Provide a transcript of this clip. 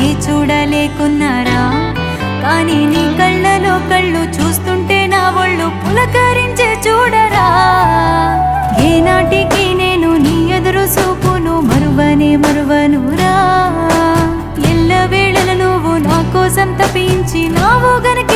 కళ్ళతోనే చూడలేకున్నారా? కానీ నీ కళ్ళలో కళ్ళు చూస్తుంటే నా ఒళ్ళు పులకరించే చూడరా? ఏనాటికి నేను నీ ఎదురు సూపును మరువనే మరువనురా? ఎల్ల వేళల నువ్వు నా కోసం తప్పించి నావు గనక